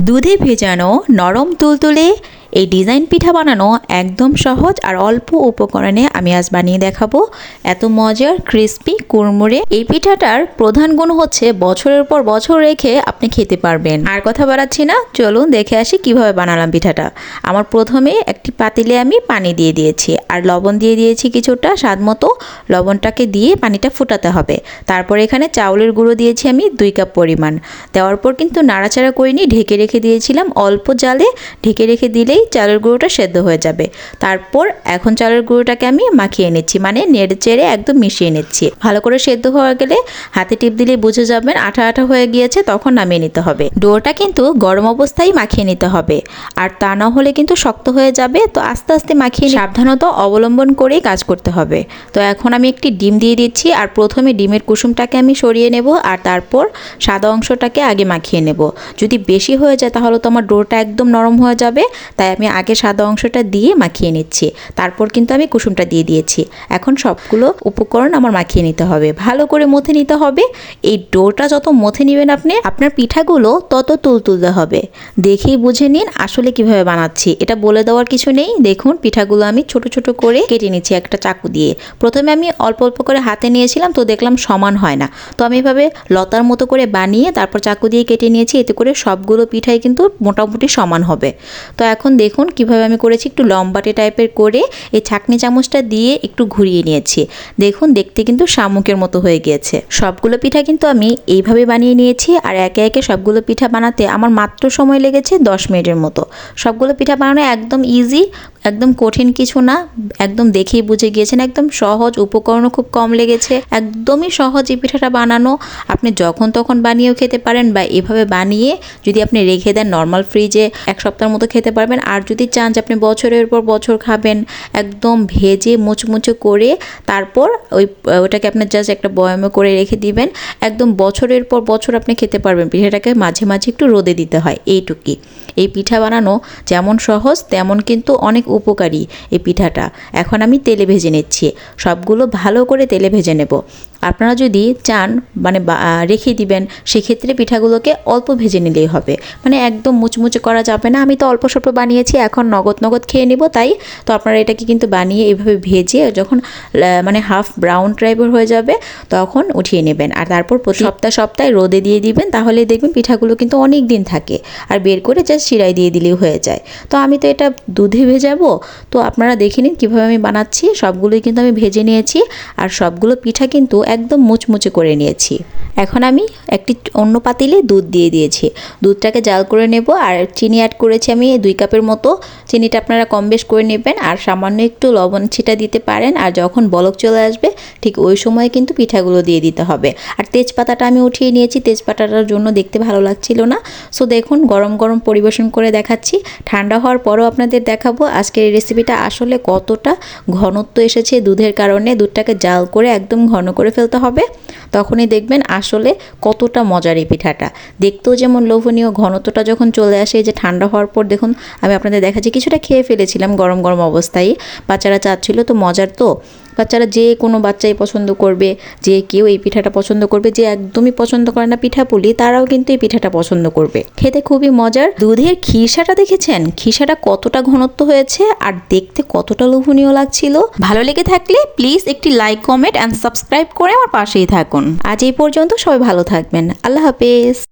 দুধে ভেজানো নরম তুলতুলে এই ডিজাইন পিঠা বানানো একদম সহজ আর অল্প উপকরণে আমি আজ বানিয়ে দেখাবো। এত মজার ক্রিস্পি কুড়মুড়ে এই পিঠাটার প্রধান গুণ হচ্ছে বছরের পর বছর রেখে আপনি খেতে পারবেন। আর কথা বাড়াচ্ছি না, চলুন দেখে আসি কীভাবে বানালাম পিঠাটা। আমার প্রথমে একটি পাতিলে আমি পানি দিয়ে দিয়েছি আর লবণ দিয়ে দিয়েছি কিছুটা স্বাদ মতো। লবণটাকে দিয়ে পানিটা ফুটাতে হবে। তারপর এখানে চাউলের গুঁড়ো দিয়েছি আমি দুই কাপ পরিমাণ। দেওয়ার পর কিন্তু নাড়াচাড়া করিনি, ঢেকে রেখে দিয়েছিলাম অল্প জালে। ঢেকে রেখে দিলেই চালের গুঁড়োটা সেদ্ধ হয়ে যাবে। তারপর এখন চালের গুঁড়োটাকে আমি মাখিয়ে নিচ্ছি মানে নেড়ে চেড়ে একদম মিশিয়ে নিচ্ছি। ভালো করে সেদ্ধ হয়ে গেলে হাতে টিপ দিলে বুঝে যাবেন আঠা আঠা হয়ে গিয়েছে, তখন নামিয়ে নিতে হবে। ডোটা কিন্তু গরম অবস্থায় মাখিয়ে নিতে হবে, আর তা না হলে কিন্তু শক্ত হয়ে যাবে, তো আস্তে আস্তে মাখিয়ে সাবধানতা অবলম্বন করেই কাজ করতে হবে। তো এখন আমি একটি ডিম দিয়ে দিচ্ছি, আর প্রথমে ডিমের কুসুমটাকে আমি সরিয়ে নেব, আর তারপর সাদা অংশটাকে আগে মাখিয়ে নেব। যদি বেশি হয়ে যায় তাহলে তো আমার ডোটা একদম নরম হয়ে যাবে, তাই আমি আগে সাদা অংশটা দিয়ে মাখিয়ে নিচ্ছি। তারপর কিন্তু আমি কুসুমটা দিয়ে দিয়েছি। এখন সবগুলো উপকরণ আমার মাখিয়ে নিতে হবে। ভালো করে মথে নিতে হবে। এই ডোটা যত মথে নেবেন আপনি, আপনার পিঠাগুলো তত তুলতুলতে হবে। দেখেই বুঝে নিন আসলে কীভাবে বানাচ্ছি। এটা বলে দেওয়ার কিছু নেই। দেখুন, পিঠাগুলো আমি ছোট ছোট করে কেটে নিচ্ছি একটা চাকু দিয়ে। প্রথমে আমি অল্প অল্প করে হাতে নিয়েছিলাম, তো দেখলাম সমান হয় না। তো আমি এভাবে লতার মতো করে বানিয়ে তারপর চাকু দিয়ে কেটে নিয়েছি। এতে করে সবগুলো পিঠাই কিন্তু মোটামুটি সমান হবে। তো এখন দেখুন, কীভাবে আমি করেছি। একটু লম্বাটে টাইপের করে এই ছাঁকনি চামচটা দিয়ে একটু ঘুরিয়ে নিয়েছি। দেখুন, দেখতে কিন্তু শামুকের মতো হয়ে গিয়েছে। সবগুলো পিঠা কিন্তু আমি এইভাবে বানিয়ে নিয়েছি আর একে একে সবগুলো পিঠা বানাতে আমার মাত্র সময় লেগেছে দশ মিনিটের মতো। সবগুলো পিঠা বানানো একদম ইজি একদম কঠিন কিছু না, একদম দেখেই বুঝে গিয়েছেন, একদম সহজ উপকরণও খুব কম লেগেছে, একদমই সহজ এই পিঠাটা বানানো। আপনি যখন তখন বানিয়েও খেতে পারেন বা এভাবে বানিয়ে যদি আপনি রেখে দেন নর্মাল ফ্রিজে এক সপ্তাহের মতো খেতে পারবেন। আর যদি চান যে আপনি বছরের পর বছর খাবেন, একদম ভেজে মুচমুচে করে তারপর ওই, ওটাকে আপনার জাস্ট একটা বয়ামে করে রেখে দিবেন। একদম বছরের পর বছর আপনি খেতে পারবেন। পিঠাটাকে মাঝে মাঝে একটু রোদে দিতে হয়, এইটুকুই। এই পিঠা বানানো যেমন সহজ, তেমন কিন্তু অনেক উপকারী এই পিঠাটা। এখন আমি তেলে ভেজে নিচ্ছি। সবগুলো ভালো করে তেলে ভেজে নেব। আপনারা যদি চান মানে রেখে দিবেন, সেক্ষেত্রে পিঠাগুলোকে অল্প ভেজে নিলেই হবে। মানে একদম মুচমুচে করা যাবে না। আমি তো অল্প স্বল্প বানিয়েছি, এখন নগদ নগদ খেয়ে নিব, তাই তো আপনারা এটাকে কিন্তু বানিয়ে এভাবে ভেজে যখন মানে হাফ ব্রাউন টাইপের হয়ে যাবে, তখন উঠিয়ে নেবেন। আর তারপর প্রতি সপ্তাহ সপ্তাহে রোদে দিয়ে দিবেন, তাহলে দেখবেন পিঠাগুলো কিন্তু অনেক দিন থাকে। আর বের করে জাস্ট শিরায় দিয়ে দিলেই হয়ে যায়। তো আমি তো এটা দুধে ভেজাবো, তো আপনারা দেখে নিন কীভাবে আমি বানাচ্ছি। সবগুলোই কিন্তু আমি ভেজে নিয়েছি। আর সবগুলো পিঠা কিন্তু একদম মুচমুচে করে নিয়েছি। এখন আমি একটি অন্য পাতিলে দুধ দিয়ে দিয়েছি। দুধটাকে জাল করে নেব আর চিনি অ্যাড করেছি আমি দুই কাপের মতো। চিনিটা আপনারা কম বেশ করে নেবেন আর সামান্য একটু লবণ ছিটা দিতে পারেন আর যখন বলক চলে আসবে ঠিক ওই সময় কিন্তু পিঠাগুলো দিয়ে দিতে হবে। আর তেজপাতাটা আমি উঠিয়ে নিয়েছি। তেজপাতাটার জন্য দেখতে ভালো লাগছিল না। সো দেখুন গরম গরম পরিবেশন করে দেখাচ্ছি। ঠান্ডা হওয়ার পরও আপনাদের দেখাবো আজকের এই রেসিপিটা আসলে কতটা ঘনত্ব এসেছে দুধের কারণে। দুধটাকে জাল করে একদম ঘন করে ফেলতে হবে, তখনই দেখবেন আসলে কতটা মজার এই পিঠাটা। দেখতেও যেমন লোভনীয়, ঘনত্বটা যখন চলে আসে যে ঠান্ডা হওয়ার পর দেখুন, আমি আপনাদের দেখাচ্ছি, কিছুটা খেয়ে ফেলেছিলাম গরম গরম অবস্থায়। বাচ্চারা চাচ্ছিল, তো মজার তো? বাচ্চারা যে কোনো বাচ্চাই পছন্দ করবে, যে কেউ এই পিঠাটা পছন্দ করবে, যে একদমই পছন্দ করে না পিঠা পুলি তারাও কিন্তু এই পিঠাটা পছন্দ করবে। খেতে খুবই মজার। দুধের খিরসাটা দেখেছেন? খিরসাটা কতটা ঘনত্ব হয়েছে আর দেখতে কতটা লোভনীয় লাগছিল? ভালো লেগে থাকলে প্লিজ একটি লাইক, কমেন্ট অ্যান্ড সাবস্ক্রাইব করে আমার পাশেই থাকুন। আজ এই পর্যন্ত সবাই ভালো থাকবেন। আল্লাহ হাফেজ।